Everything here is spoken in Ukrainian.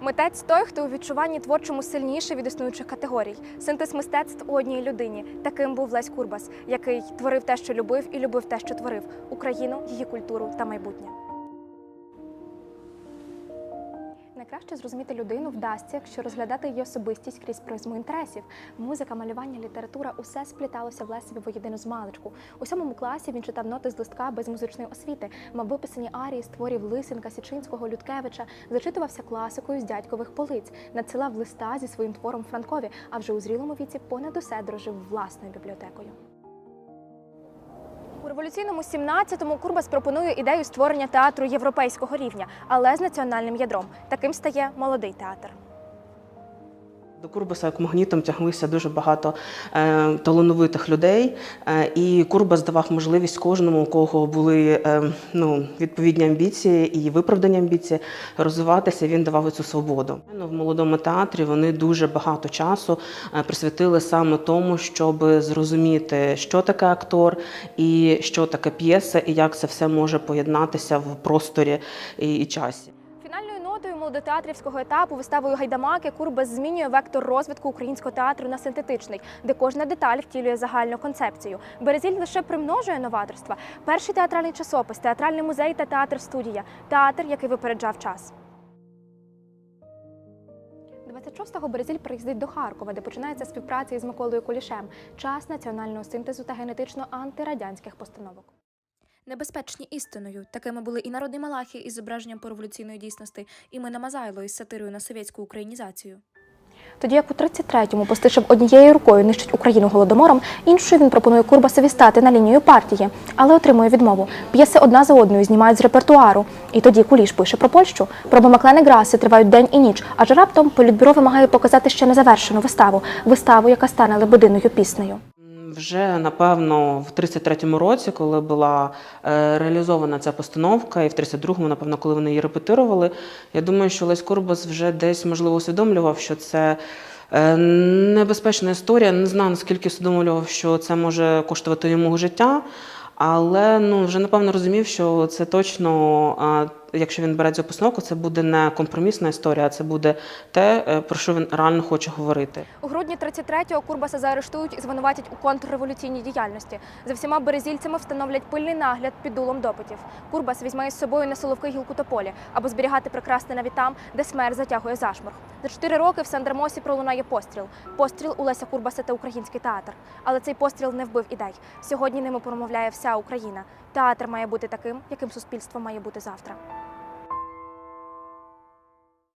Митець той, хто у відчуванні творчому сильніше від існуючих категорій. Синтез мистецтв у одній людині. Таким був Лесь Курбас, який творив те, що любив, і любив те, що творив Україну, її культуру та майбутнє. Найкраще зрозуміти людину вдасться, якщо розглядати її особистість крізь призму інтересів. Музика, малювання, література усе спліталося в Лесеві воєдину з маличку. У сьомому класі він читав ноти з листка без музичної освіти, мав виписані арії з творів Лисенка, Січинського, Людкевича, зачитувався класикою з дядькових полиць, надсилав листа зі своїм твором Франкові, а вже у зрілому віці понад усе дружив власною бібліотекою. У революційному 17-му Курбас пропонує ідею створення театру європейського рівня, але з національним ядром. Таким стає молодий театр. До Курбаса як магнітом тяглися дуже багато е, талановитих людей, е, і Курбас давав можливість кожному, у кого були е, ну, відповідні амбіції і виправдані амбіції, розвиватися. Він давав цю свободу. В молодому театрі вони дуже багато часу е, присвятили саме тому, щоб зрозуміти, що таке актор, і що таке п'єса, і як це все може поєднатися в просторі і, і часі. Нотою молодотеатрівського етапу виставою Гайдамаки Курбас змінює вектор розвитку українського театру на синтетичний, де кожна деталь втілює загальну концепцію. Березіль лише примножує новаторства. Перший театральний часопис, театральний музей та театр студія, театр, який випереджав час. 26-го Березіль приїздить до Харкова, де починається співпраця із Миколою Кулішем, час національного синтезу та генетично антирадянських постановок. Небезпечні істиною такими були і народний Малахій із зображенням пореволюційної дійсності, і Мина Мазайло із сатирою на совєтську українізацію. Тоді як у 33-му Постишев однією рукою нищить Україну голодомором, іншою він пропонує Курбасові стати на лінію партії, але отримує відмову. П'єси одна за одною знімають з репертуару. І тоді Куліш пише про Польщу. Проби Маклене Граси тривають день і ніч, аж раптом політбюро вимагає показати ще незавершену виставу, виставу, яка стане лебединою піснею. Вже напевно в 33-му році, коли була е, реалізована ця постановка, і в 32-му, напевно, коли вони її репетирували, я думаю, що Лесь Курбас вже десь можливо усвідомлював, що це е, небезпечна історія. Не знаю, наскільки усвідомлював, що це може коштувати йому життя. Але ну вже напевно розумів, що це точно, якщо він бере цю постановку, це буде не компромісна історія, а це буде те, е, про що він реально хоче говорити. У грудні 33-го Курбаса заарештують і звинуватять у контрреволюційній діяльності. За всіма березільцями встановлять пильний нагляд під дулом допитів. Курбас візьме із собою на соловки гілку тополі, аби зберігати прекрасне навіть там, де смерть затягує зашморг. За чотири роки в Сандермосі пролунає постріл. Постріл у Леся Курбаса та український театр. Але цей постріл не вбив ідей. Сьогодні ними промовляє вся Україна. Театр має бути таким, яким суспільство має бути завтра.